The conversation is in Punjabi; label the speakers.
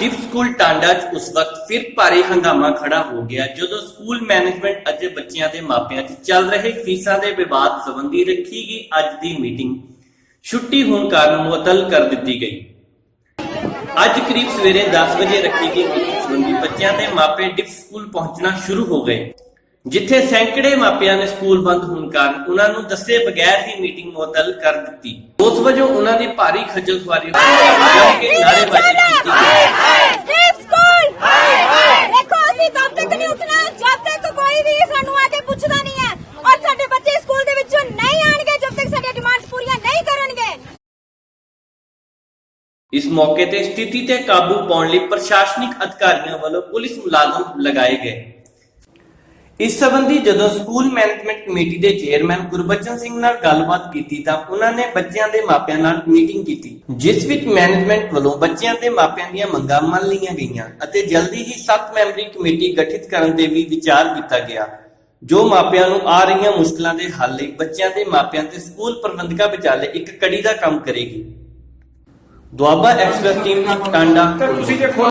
Speaker 1: ਡਿਪ ਸਕੂਲ ਟਾਂਡਾ 'ਚ ਉਸ ਵਕਤ ਫਿਰ ਭਾਰੀ ਹੰਗਾਮਾ ਖੜਾ ਹੋ ਗਿਆ, ਜਦੋਂ ਸਕੂਲ ਮੈਨੇਜਮੈਂਟ ਅਤੇ ਬੱਚਿਆਂ ਦੇ ਮਾਪਿਆਂ 'ਚ ਚੱਲ ਰਹੇ ਫੀਸਾਂ ਦੇ ਵਿਵਾਦ ਸੰਬੰਧੀ ਰੱਖੀ ਗਈ ਅੱਜ ਦੀ ਮੀਟਿੰਗ। ਛੁੱਟੀ ਹੋਣ ਕਾਰਨ ਮੁਅੱਤਲ ਕਰ ਦਿੱਤੀ ਗਈ। ਅੱਜ ਕਰੀਬ ਸਵੇਰੇ 10 ਵਜੇ ਰੱਖੀ ਗਈ ਮੀਟਿੰਗ ਸੰਬੰਧੀ ਬੱਚਿਆਂ ਦੇ ਮਾਪੇ ਡਿਪ ਸਕੂਲ ਪਹੁੰਚਣਾ ਸ਼ੁਰੂ ਹੋ ਗਏ, ਜਿੱਥੇ ਸੈਂਕੜੇ ਮਾਪਿਆਂ ਨੇ ਸਕੂਲ ਬੰਦ ਹੋਣ ਕਾਰਨ ਉਹਨਾਂ ਨੂੰ ਦੱਸੇ ਬਗੈਰ ਹੀ ਮੀਟਿੰਗ ਮੁਅੱਤਲ ਕਰ ਦਿੱਤੀ। ਉਸ ਵਜੋਂ ਉਹਨਾਂ ਦੀ ਭਾਰੀ ਖੱਜਲ ਖੁਆਰੀ ਜਮ ਕੇ ਨਾਅਰੇਬਾਜ਼ੀ ਇਸ ਮੌਕੇ ਤੇ ਸਥਿਤੀ ਤੇ ਕਾਬੂ ਪਾਉਣ ਲਈ ਪ੍ਰਸ਼ਾਸਨਿਕ ਅਧਿਕਾਰੀਆਂ ਵੱਲੋਂ ਪੁਲਿਸ ਮੁਲਾਜ਼ਮ ਲਗਾਏ ਗਏ। ਇਸ ਸੰਬੰਧੀ ਜਦੋਂ ਸਕੂਲ ਮੈਨੇਜਮੈਂਟ ਕਮੇਟੀ ਦੇ ਚੇਅਰਮੈਨ ਗੁਰਬਚਨ ਸਿੰਘ ਨਾਲ ਗੱਲਬਾਤ ਕੀਤੀ ਤਾਂ ਉਹਨਾਂ ਨੇ ਬੱਚਿਆਂ ਦੇ ਮਾਪਿਆਂ ਨਾਲ ਮੀਟਿੰਗ ਕੀਤੀ, ਜਿਸ ਵਿੱਚ ਮੈਨੇਜਮੈਂਟ ਵੱਲੋਂ ਬੱਚਿਆਂ ਦੇ ਮਾਪਿਆਂ ਦੀਆਂ ਮੰਗਾਂ ਮੰਨ ਲਈਆਂ ਗਈਆਂ ਅਤੇ ਜਲਦੀ ਹੀ 7 ਮੈਂਬਰੀ ਕਮੇਟੀ ਗਠਿਤ ਕਰਨ ਦੇ ਵੀ ਵਿਚਾਰ ਕੀਤਾ ਗਿਆ, ਜੋ ਮਾਪਿਆਂ ਨੂੰ ਆ ਰਹੀਆਂ ਮੁਸ਼ਕਲਾਂ ਦੇ ਹੱਲ ਲਈ ਬੱਚਿਆਂ ਦੇ ਮਾਪਿਆਂ ਤੇ ਸਕੂਲ ਪ੍ਰਬੰਧਕਾਂ ਵਿਚਾਲੇ ਇੱਕ ਕੜੀ ਦਾ ਕੰਮ ਕਰੇਗੀ। ਦੁਆਬਾ ਐਕਸਪ੍ਰੈਸ ਟੀਮ ਟਾਂਡਾ
Speaker 2: ਤੁਸੀਂ ਜੇ